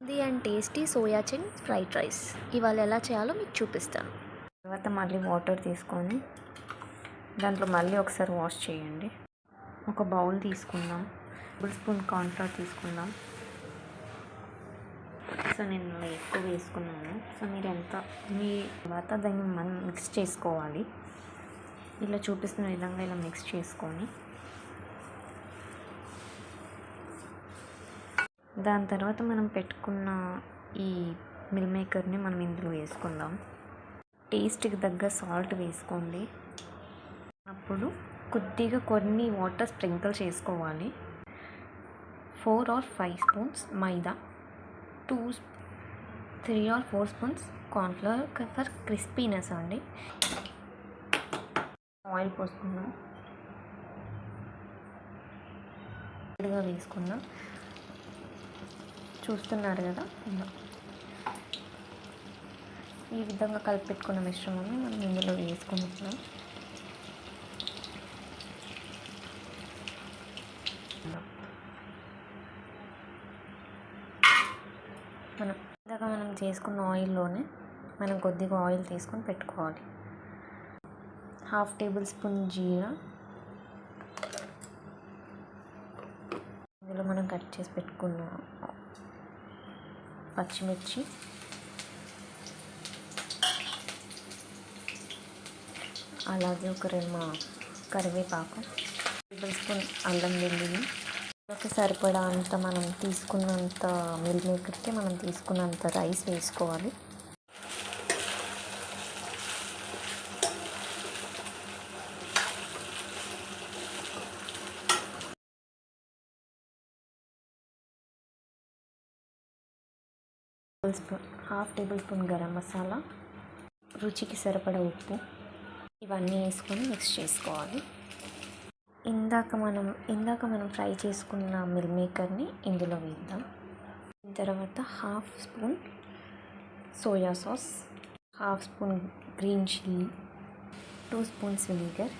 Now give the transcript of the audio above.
Healthy and tasty soya చిన్ fried rice. ఇవాళ ఎలా చేయాలో మీకు చూపిస్తాను. తర్వాత మళ్ళీ వాటర్ తీసుకొని దాంట్లో మళ్ళీ ఒకసారి వాష్ చేయండి. ఒక బౌల్ తీసుకుందాం. టేబుల్ స్పూన్ కార్న్ఫ్లవర్ తీసుకుందాం. సో నేను ఎక్కువ వేసుకున్నాను. సో మీరు ఎంత మీ తర్వాత దాన్ని మనం మిక్స్ చేసుకోవాలి. ఇలా చూపిస్తున్న విధంగా ఇలా మిక్స్ చేసుకొని దాని తర్వాత మనం పెట్టుకున్న ఈ మిల్ మేకర్ని మనం ఇందులో వేసుకుందాం. టేస్ట్కి తగ్గ సాల్ట్ వేసుకోండి. అప్పుడు కొద్దిగా కొన్ని వాటర్ స్ప్రింకిల్ చేసుకోవాలి. Four or five spoons maida two three or four spoons cornflour for crispiness అండి. ఆయిల్ పోసుకుందాం. వేసుకుందాం. చూస్తున్నారు కదా. ఇలా ఈ విధంగా కలిపెట్టుకున్న మిశ్రమం మిశ్రమాన్ని మనం ఇందులో వేసుకుంటున్నాం. మనం ఇందాక మనం చేసుకున్న ఆయిల్లోనే మనం కొద్దిగా ఆయిల్ తీసుకొని పెట్టుకోవాలి. Half table spoon jeera. ఇందులో మనం కట్ చేసి పెట్టుకున్న పచ్చిమిర్చి. అలాగే ఒక రెండు కరివేపాకు. టేబుల్ స్పూన్ అల్లం వెల్లుల్లి. ఒక సరిపడా అంత మనం తీసుకున్నంత మిల్ మేకర్కి మనం తీసుకున్నంత రైస్ వేసుకోవాలి. Table spoon half table spoon garam masala రుచికి సరిపడా ఉప్పు. ఇవన్నీ వేసుకొని మిక్స్ చేసుకోవాలి. ఇందాక మనం ఇందాక మనం ఫ్రై చేసుకున్న మిల్ మేకర్ని ఇందులో వేద్దాం. తర్వాత half spoon soya sauce half spoon green chilli two spoons vinegar